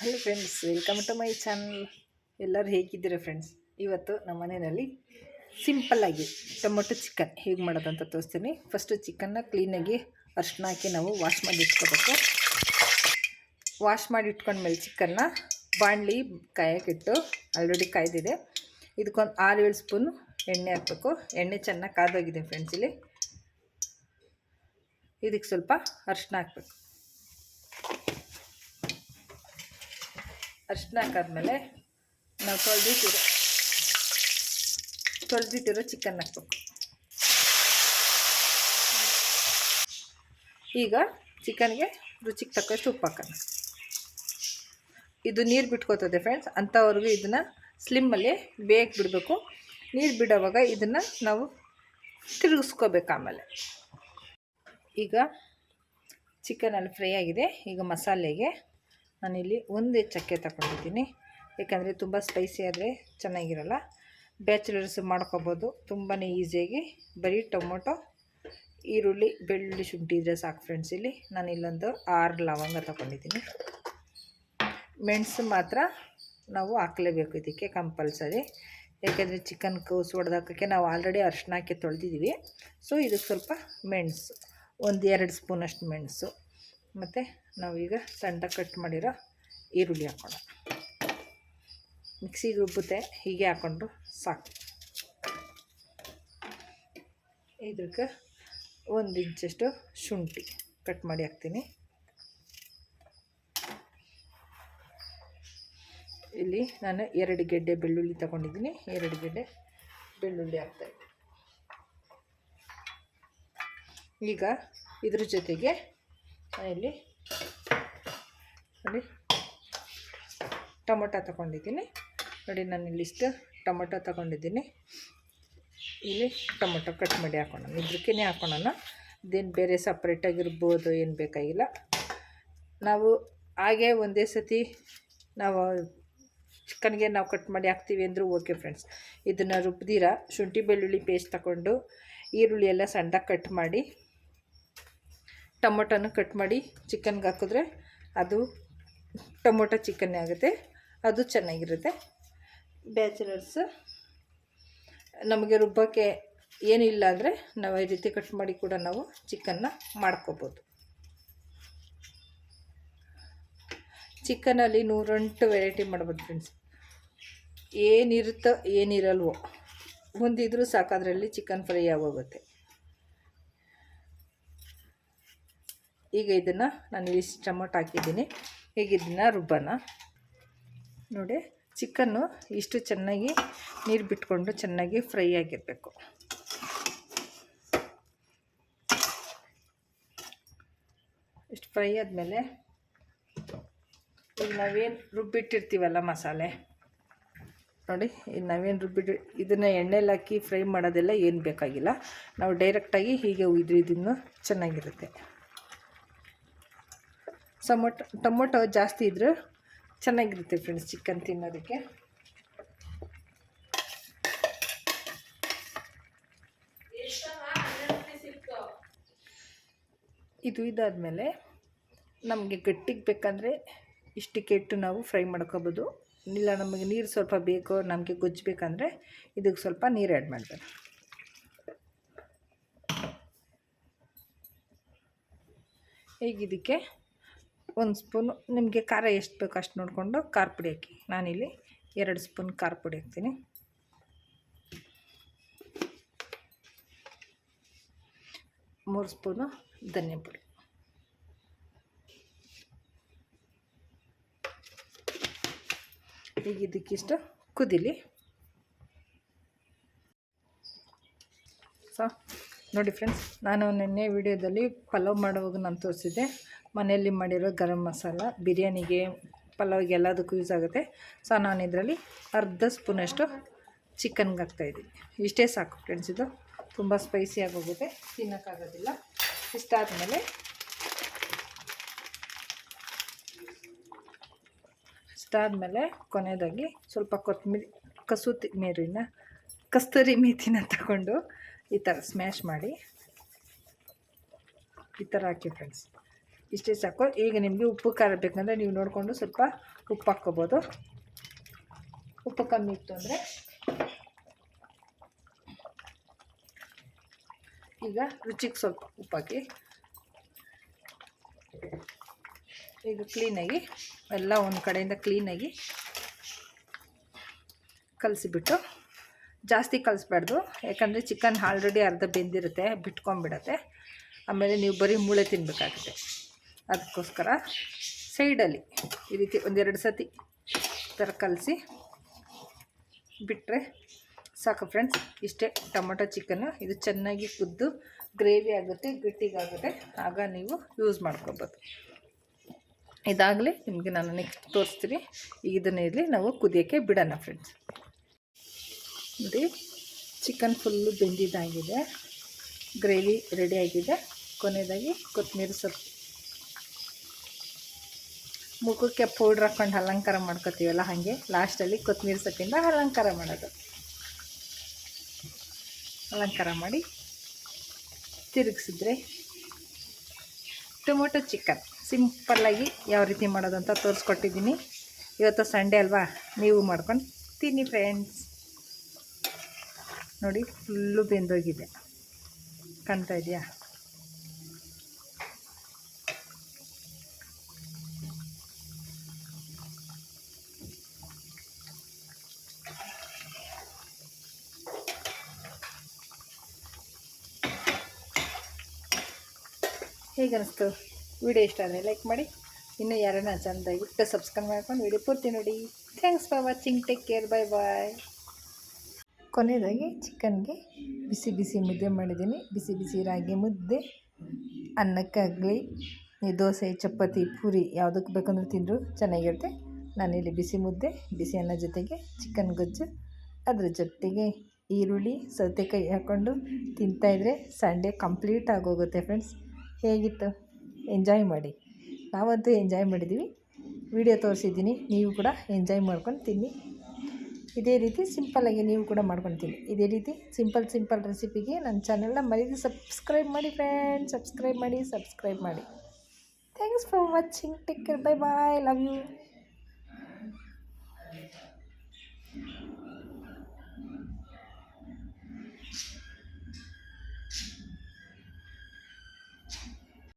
Hello friends welcome to my channel ಎಲ್ಲರೂ ಹೇಗಿದ್ದೀರಾ friends ಇವತ್ತು ನಮ್ಮ ಮನೆಯಲ್ಲಿ ಸಿಂಪಲ್ಲಾಗಿ ಟೊಮೊಟೊ ಚಿಕನ್ ಹೇಗೆ ಮಾಡೋದಂತ ತೋರಿಸ್ತೀನಿ. ಫಸ್ಟು ಚಿಕನ್ನ ಕ್ಲೀನಾಗಿ ಅರ್ಶಿನ ಹಾಕಿ ನಾವು ವಾಶ್ ಮಾಡಿ ಇಟ್ಕೋಬೇಕು. ವಾಶ್ ಮಾಡಿ ಇಟ್ಕೊಂಡ್ಮೇಲೆ ಚಿಕನ್ನ ಬಾಣಲಿ ಕಾಯಕ್ಕಿಟ್ಟು ಆಲ್ರೆಡಿ ಕಾಯ್ದಿದೆ. ಇದಕ್ಕೊಂದು ಆರು ಏಳು ಸ್ಪೂನು ಎಣ್ಣೆ ಹಾಕಬೇಕು. ಎಣ್ಣೆ ಚೆನ್ನಾಗಿ ಕಾದೋಗಿದೆ ಫ್ರೆಂಡ್ಸ್ ಇಲ್ಲಿ. ಇದಕ್ಕೆ ಸ್ವಲ್ಪ ಅರ್ಶಿನ ಹಾಕಬೇಕು. ಅರಿಶಿನ ಹಾಕಾದ್ಮೇಲೆ ನಾವು ತೊಳೆದಿಟ್ಟಿರೋ ತೊಳೆದಿಟ್ಟಿರೋ ಚಿಕನ್ ಹಾಕ್ಬೇಕು. ಈಗ ಚಿಕನ್ಗೆ ರುಚಿಗೆ ತಕ್ಕಷ್ಟು ಉಪ್ಪು ಹಾಕೋಣ. ಇದು ನೀರು ಬಿಟ್ಕೋತದೆ ಫ್ರೆಂಡ್ಸ್ ಅಂಥವ್ರಿಗೂ ಇದನ್ನು ಸ್ಲಿಮ್ಮಲ್ಲಿ ಬೇಗ ಬಿಡಬೇಕು. ನೀರು ಬಿಡೋವಾಗ ಇದನ್ನು ನಾವು ತಿರುಗಿಸ್ಕೋಬೇಕು ಆಮೇಲೆ. ಈಗ ಚಿಕನಲ್ಲಿ ಫ್ರೈ ಆಗಿದೆ, ಈಗ ಮಸಾಲೆಗೆ ನಾನಿಲ್ಲಿ ಒಂದೇ ಚಕ್ಕೆ ತಗೊಂಡಿದ್ದೀನಿ. ಯಾಕಂದರೆ ತುಂಬ ಸ್ಪೈಸಿ ಆದರೆ ಚೆನ್ನಾಗಿರಲ್ಲ. ಬ್ಯಾಚುಲರ್ಸ್ ಮಾಡ್ಕೊಬೋದು ತುಂಬಾ ಈಸಿಯಾಗಿ ಬರೀ ಟೊಮೊಟೊ, ಈರುಳ್ಳಿ, ಬೆಳ್ಳುಳ್ಳಿ ಶುಂಠಿ ಇದ್ದರೆ ಸಾಕು ಫ್ರೆಂಡ್ಸ್ ಇಲ್ಲಿ. ನಾನು ಇಲ್ಲೊಂದು ಆರು ಲವಂಗ ತಗೊಂಡಿದ್ದೀನಿ. ಮೆಣಸು ಮಾತ್ರ ನಾವು ಹಾಕಲೇಬೇಕು ಇದಕ್ಕೆ ಕಂಪಲ್ಸರಿ ಏಕೆಂದರೆ ಚಿಕನ್ ಕೂಸು ಹೊಡೆದಾಕೋಕ್ಕೆ ನಾವು ಆಲ್ರೆಡಿ ಅರಿಶಿನ ಹಾಕಿ ತೊಳೆದಿದ್ದೀವಿ. ಸೊ ಇದಕ್ಕೆ ಸ್ವಲ್ಪ ಮೆಣಸು, ಒಂದು ಎರಡು ಸ್ಪೂನಷ್ಟು ಮೆಣಸು. ಮತ್ತು ನಾವೀಗ ಸಣ್ಣ ಕಟ್ ಮಾಡಿರೋ ಈರುಳ್ಳಿ ಹಾಕೋಣ. ಮಿಕ್ಸಿಗೆ ರುಬ್ಬುತ್ತೆ, ಹೀಗೆ ಹಾಕ್ಕೊಂಡು ಸಾಕು. ಇದಕ್ಕೆ ಒಂದು ಇಂಚಷ್ಟು ಶುಂಠಿ ಕಟ್ ಮಾಡಿ ಹಾಕ್ತೀನಿ. ಇಲ್ಲಿ ನಾನು ಎರಡು ಗೆಡ್ಡೆ ಬೆಳ್ಳುಳ್ಳಿ ತಗೊಂಡಿದ್ದೀನಿ. ಎರಡು ಗೆಡ್ಡೆ ಬೆಳ್ಳುಳ್ಳಿ ಹಾಕ್ತಾಯಿದ್ದೀನಿ ಈಗ ಇದ್ರ ಜೊತೆಗೆ ಇಲ್ಲಿ. ನೋಡಿ. ಟೊಮೊಟೊ ತಗೊಂಡಿದ್ದೀನಿ. ನೋಡಿ, ನಾನು ಇಲ್ಲಿಷ್ಟು ಟೊಮೊಟೊ ತಗೊಂಡಿದ್ದೀನಿ. ಇಲ್ಲಿ ಟೊಮೊಟೊ ಕಟ್ ಮಾಡಿ ಹಾಕೋಣ. ಇದ್ರಕ್ಕೇ ಹಾಕೋಣ. ಇದೇನು ಬೇರೆ ಸಪ್ರೇಟಾಗಿರ್ಬೋದು ಏನು ಬೇಕಾಗಿಲ್ಲ. ನಾವು ಹಾಗೆ ಒಂದೇ ಸತಿ ನಾವು ಚಿಕನ್ಗೆ ನಾವು ಕಟ್ ಮಾಡಿ ಹಾಕ್ತೀವಿ ಅಂದರೂ ಓಕೆ ಫ್ರೆಂಡ್ಸ್. ಇದನ್ನು ರುಬ್ಬದಿರ ಶುಂಠಿ ಬೆಳ್ಳುಳ್ಳಿ ಪೇಸ್ಟ್ ತಗೊಂಡು ಈರುಳ್ಳಿ ಎಲ್ಲ ಸಣ್ಣ ಕಟ್ ಮಾಡಿ ಟೊಮೊಟೊನ ಕಟ್ ಮಾಡಿ ಚಿಕನ್ಗೆ ಹಾಕಿದ್ರೆ ಅದು ಟೊಮೊಟೊ ಚಿಕನ್ನೇ ಆಗುತ್ತೆ. ಅದು ಚೆನ್ನಾಗಿರುತ್ತೆ. ಬ್ಯಾಚುಲರ್ಸ್, ನಮಗೆ ರುಬ್ಬಕ್ಕೆ ಏನಿಲ್ಲ ಅಂದರೆ ನಾವು ಈ ರೀತಿ ಕಟ್ ಮಾಡಿ ಕೂಡ ನಾವು ಚಿಕನ್ನ ಮಾಡ್ಕೋಬೋದು. ಚಿಕನಲ್ಲಿ ನೂರೆಂಟು ವೆರೈಟಿ ಮಾಡ್ಬೋದು ಫ್ರೆಂಡ್ಸ್ ಏನಿರುತ್ತೋ ಏನಿರಲ್ವೋ, ಒಂದಿದ್ರೂ ಸಾಕು ಅದರಲ್ಲಿ ಚಿಕನ್ ಫ್ರೈ ಆಗೋಗುತ್ತೆ. ಈಗ ಇದನ್ನು ನಾನು ಇಷ್ಟು ಟೊಮೊಟೊ ಹಾಕಿದ್ದೀನಿ. ಈಗ ಇದನ್ನು ರುಬ್ಬನ ನೋಡಿ, ಚಿಕನ್ನು ಇಷ್ಟು ಚೆನ್ನಾಗಿ ನೀರು ಬಿಟ್ಕೊಂಡು ಚೆನ್ನಾಗಿ ಫ್ರೈ ಆಗಿರಬೇಕು. ಇಷ್ಟು ಫ್ರೈ ಆದಮೇಲೆ ಈಗ ನಾವೇನು ರುಬ್ಬಿಟ್ಟಿರ್ತೀವಲ್ಲ ಮಸಾಲೆ? ನೋಡಿ, ಈಗ ನಾವೇನು ರುಬ್ಬಿಟ್ಟು ಇದನ್ನು ಎಣ್ಣೆಲಿ ಹಾಕಿ ಫ್ರೈ ಮಾಡೋದೆಲ್ಲ ಏನು ಬೇಕಾಗಿಲ್ಲ. ನಾವು ಡೈರೆಕ್ಟಾಗಿ ಹೀಗೆ ಇದನ್ನು ಚೆನ್ನಾಗಿರುತ್ತೆ. ಟೊಮೊಟೊ ಟೊಮೊಟೊ ಜಾಸ್ತಿ ಇದ್ದರೆ ಚೆನ್ನಾಗಿರುತ್ತೆ ಫ್ರೆಂಡ್ಸ್ ಚಿಕನ್ ತಿನ್ನೋದಕ್ಕೆ. ಇದು ಇದಾದಮೇಲೆ ನಮಗೆ ಗಟ್ಟಿಗೆ ಬೇಕಂದರೆ ಇಷ್ಟಕ್ಕೆ ಇಟ್ಟು ನಾವು ಫ್ರೈ ಮಾಡ್ಕೋಬೋದು. ಇಲ್ಲ, ನಮಗೆ ನೀರು ಸ್ವಲ್ಪ ಬೇಕು, ನಮಗೆ ಗೊಜ್ಜಬೇಕಂದ್ರೆ ಇದಕ್ಕೆ ಸ್ವಲ್ಪ ನೀರು ಆ್ಯಡ್ ಮಾಡ್ತಾರೆ ಈಗ ಇದಕ್ಕೆ ಒಂದು ಸ್ಪೂನು ನಿಮಗೆ ಖಾರ ಎಷ್ಟು ಬೇಕು ಅಷ್ಟು ನೋಡಿಕೊಂಡು ಖಾರ ಪುಡಿ ಹಾಕಿ. ನಾನಿಲ್ಲಿ ಎರಡು ಸ್ಪೂನ್ ಖಾರ ಪುಡಿ ಹಾಕ್ತೀನಿ. ಮೂರು ಸ್ಪೂನು ಧನಿಯಾ ಪುಡಿ. ಈಗ ಇದಕ್ಕಿಷ್ಟು ಕುದಿಲಿ. ಸೊ. ನೋಡಿ ಫ್ರೆಂಡ್ಸ್ ನಾನು ನಿನ್ನೆ ವಿಡಿಯೋದಲ್ಲಿ ಪಲಾವ್ ಮಾಡುವಾಗ ನಾನು ತೋರಿಸಿದ್ದೆ. ಮನೆಯಲ್ಲಿ ಮಾಡಿರೋ ಗರಂ ಮಸಾಲ, ಬಿರಿಯಾನಿಗೆ ಪಲಾವ್ಗೆ ಎಲ್ಲದಕ್ಕೂ ಯೂಸ್ ಆಗುತ್ತೆ. ಸೊ ನಾನು ಇದರಲ್ಲಿ ಅರ್ಧ ಸ್ಪೂನಷ್ಟು ಚಿಕನ್ಗೆ ಹಾಕ್ತಾಯಿದ್ದೀನಿ ಇಷ್ಟೇ ಸಾಕು ಫ್ರೆಂಡ್ಸ್ ಇದು. ತುಂಬ ಸ್ಪೈಸಿಯಾಗಿ ಹೋಗುತ್ತೆ ತಿನ್ನೋಕ್ಕಾಗೋದಿಲ್ಲ ಇಷ್ಟಾದಮೇಲೆ ಇಷ್ಟಾದಮೇಲೆ ಕೊನೆಯದಾಗಿ ಸ್ವಲ್ಪ ಕೊತ್ತಂಬರಿ ಕಸೂತಿ ಮೇರಿನ ಕಸ್ತೂರಿ ಮೇಥಿನ ತಗೊಂಡು ಈ ಥರ ಸ್ಮ್ಯಾಶ್ ಮಾಡಿ ಈ ಥರ ಹಾಕಿ ಫ್ರೆಂಡ್ಸ್ ಇಷ್ಟೇ ಸಾಕು. ಈಗ ನಿಮಗೆ ಉಪ್ಪು ಖಾರ ಬೇಕಂದರೆ ನೀವು ನೋಡಿಕೊಂಡು ಸ್ವಲ್ಪ ಉಪ್ಪು ಹಾಕ್ಕೋಬೋದು. ಉಪ್ಪು ಕಮ್ಮಿ ಇತ್ತು ಅಂದರೆ ಈಗ ರುಚಿಗೆ ಸ್ವಲ್ಪ ಉಪ್ಪು ಹಾಕಿ. ಈಗ ಕ್ಲೀನಾಗಿ ಎಲ್ಲ ಒಂದು ಕಡೆಯಿಂದ ಕ್ಲೀನಾಗಿ ಕಲಸಿಬಿಟ್ಟು ಜಾಸ್ತಿ ಕಲಿಸ್ಬಾರ್ದು. ಯಾಕಂದರೆ ಚಿಕನ್ ಆಲ್ರೆಡಿ ಅರ್ಧ ಬೆಂದಿರುತ್ತೆ ಬಿಟ್ಕೊಂಬಿಡತ್ತೆ ಆಮೇಲೆ ನೀವು ಬರೀ ಮೂಳೆ ತಿನ್ನಬೇಕಾಗುತ್ತೆ ಅದಕ್ಕೋಸ್ಕರ ಸೈಡಲ್ಲಿ ಈ ರೀತಿ ಒಂದೆರಡು ಸತಿ ಥರ ಕಲಸಿ ಬಿಟ್ಟರೆ ಸಾಕು ಫ್ರೆಂಡ್ಸ್. ಇಷ್ಟೇ ಟೊಮೊಟೊ ಚಿಕನ್ನು ಇದು ಚೆನ್ನಾಗಿ ಕುದ್ದು ಗ್ರೇವಿ ಆಗುತ್ತೆ, ಗಟ್ಟಿಗಾಗುತ್ತೆ. ಆಗ ನೀವು ಯೂಸ್ ಮಾಡ್ಕೊಬೋದು. ಇದಾಗಲಿ ನಿಮಗೆ ನಾನು ನೆಕ್ಸ್ಟ್ ತೋರಿಸ್ತೀನಿ. ಇದನ್ನ ಇರಲಿ ನಾವು ಕುದಿಯೋಕ್ಕೆ ಬಿಡೋಣ ಫ್ರೆಂಡ್ಸ್. ನೋಡಿ, ಚಿಕನ್ ಫುಲ್ಲು ಬೆಂದಿದ್ದಾಗಿದೆ. ಗ್ರೇವಿ ರೆಡಿಯಾಗಿದೆ ಕೊನೆಯದಾಗಿ ಕೊತ್ತಂಬರಿ ಸೊಪ್ಪು. ಮುಖಕ್ಕೆ ಪೌಡ್ರ್ ಹಾಕ್ಕೊಂಡು ಅಲಂಕಾರ ಮಾಡ್ಕೋತೀವಲ್ಲ ಹಾಗೆ, ಲಾಸ್ಟಲ್ಲಿ ಕೊತ್ತಂಬರಿ ಸೊಪ್ಪಿಂದ ಅಲಂಕಾರ ಮಾಡೋದು. ಅಲಂಕಾರ ಮಾಡಿ ತಿರುಗಿಸಿದ್ರೆ ಟೊಮೊಟೊ ಚಿಕನ್. ಸಿಂಪಲ್ಲಾಗಿ ಯಾವ ರೀತಿ ಮಾಡೋದು ಅಂತ ತೋರಿಸ್ಕೊಟ್ಟಿದ್ದೀನಿ. ಇವತ್ತು ಸಂಡೇ ಅಲ್ವಾ? ನೀವು ಮಾಡ್ಕೊಂಡು ತಿನ್ನಿ ಫ್ರೆಂಡ್ಸ್ ನೋಡಿ, ಫುಲ್ಲು ಬೆಂದೋಗಿದೆ. ಕಾಣ್ತಾ ಇದೆಯಾ? ಹೇಗೆ ಅನಿಸ್ತು? ವಿಡಿಯೋ ಇಷ್ಟ ಆದರೆ ಲೈಕ್ ಮಾಡಿ. ಇನ್ನೂ ಯಾರನ್ನ ಚೆಂದಾಗಿಟ್ಟು ಸಬ್ಸ್ಕ್ರೈಬ್ ಮಾಡ್ಕೊಂಡು ವಿಡಿಯೋ ಪೂರ್ತಿ ನೋಡಿ. Thanks for watching take care bye bye ಕೊನೆಯದಾಗಿ ಚಿಕನ್ಗೆ ಬಿಸಿ ಬಿಸಿ ಮುದ್ದೆ ಮಾಡಿದ್ದೀನಿ. ಬಿಸಿ ಬಿಸಿ ರಾಗಿ ಮುದ್ದೆ ಅನ್ನಕ್ಕಾಗಲಿ ದೋಸೆ, ಚಪಾತಿ, ಪೂರಿ ಯಾವುದಕ್ಕೆ ಬೇಕಂದ್ರೂ ತಿಂದರೂ ಚೆನ್ನಾಗಿರುತ್ತೆ. ನಾನಿಲ್ಲಿ ಬಿಸಿ ಮುದ್ದೆ, ಬಿಸಿ ಅನ್ನ ಜೊತೆಗೆ ಚಿಕನ್ ಗೊಜ್ಜು. ಅದ್ರ ಜೊತೆಗೆ ಈರುಳ್ಳಿ, ಸೌತೆಕಾಯಿ ಹಾಕ್ಕೊಂಡು ತಿಂತಾಯಿದ್ರೆ ಸಂಡೇ ಕಂಪ್ಲೀಟ್ ಆಗೋಗುತ್ತೆ ಫ್ರೆಂಡ್ಸ್. ಹೇಗಿತ್ತು? ಎಂಜಾಯ್ ಮಾಡಿ. ನಾವಂತೂ ಎಂಜಾಯ್ ಮಾಡಿದ್ದೀವಿ. ವಿಡಿಯೋ ತೋರಿಸಿದ್ದೀನಿ. ನೀವು ಕೂಡ ಎಂಜಾಯ್ ಮಾಡ್ಕೊಂಡು ತಿನ್ನಿ. ಇದೇ ರೀತಿ ಸಿಂಪಲ್ಲಾಗಿ ನೀವು ಕೂಡ ಮಾಡ್ಕೊಂಡು ತಿನ್ನಿ ಇದೇ ರೀತಿ ಸಿಂಪಲ್ ಸಿಂಪಲ್ ರೆಸಿಪಿಗೆ ನನ್ನ ಚಾನೆಲ್ನ ಮರೀದಿ ಸಬ್ಸ್ಕ್ರೈಬ್ ಮಾಡಿ ಫ್ರೆಂಡ್ಸ್ ಸಬ್ಸ್ಕ್ರೈಬ್ ಮಾಡಿ ಸಬ್ಸ್ಕ್ರೈಬ್ ಮಾಡಿ. Thanks for watching take care bye bye love you